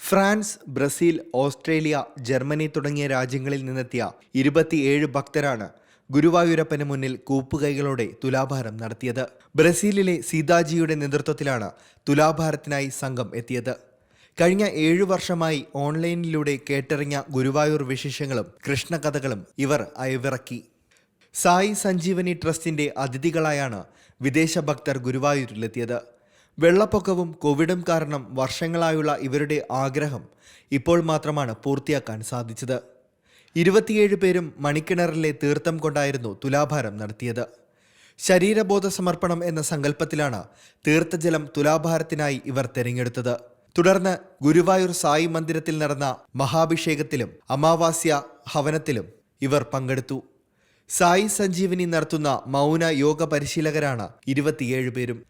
France Brazil Australia Germany തുടങ്ങിയ രാജ്യങ്ങളിൽ നിന്നെത്തിയ ഇരുപത്തിയേഴ് ഭക്തരാണ് ഗുരുവായൂരപ്പന് മുന്നിൽ കൂപ്പുകൈകളോടെ തുലാഭാരം നടത്തിയത്. ബ്രസീലിലെ സീതാജിയുടെ നേതൃത്വത്തിലാണ് തുലാഭാരത്തിനായി സംഘം എത്തിയത്. കഴിഞ്ഞ ഏഴു വർഷമായി ഓൺലൈനിലൂടെ കേട്ടറിഞ്ഞ ഗുരുവായൂർ വിശേഷങ്ങളും കൃഷ്ണകഥകളും ഇവർ അയവിറക്കി. സായി സഞ്ജീവനി ട്രസ്റ്റിന്റെ അതിഥികളായാണ് വിദേശ ഭക്തർ ഗുരുവായൂരിലെത്തിയത്. വെള്ളപ്പൊക്കവും കോവിഡും കാരണം വർഷങ്ങളായുള്ള ഇവരുടെ ആഗ്രഹം ഇപ്പോൾ മാത്രമാണ് പൂർത്തിയാക്കാൻ സാധിച്ചത്. ഇരുപത്തിയേഴ് പേരും മണിക്കിണറിലെ തീർത്ഥം കൊണ്ടായിരുന്നു തുലാഭാരം നടത്തിയത്. ശരീരബോധ സമർപ്പണം എന്ന സങ്കല്പത്തിലാണ് തീർത്ഥജലം തുലാഭാരത്തിനായി ഇവർ തെരഞ്ഞെടുത്തത്. തുടർന്ന് ഗുരുവായൂർ സായി മന്ദിരത്തിൽ നടന്ന മഹാഭിഷേകത്തിലും അമാവാസ്യ ഹവനത്തിലും ഇവർ പങ്കെടുത്തു. സായി സഞ്ജീവനി നടത്തുന്ന മൗന യോഗ പരിശീലകരാണ് ഇരുപത്തിയേഴ് പേരും.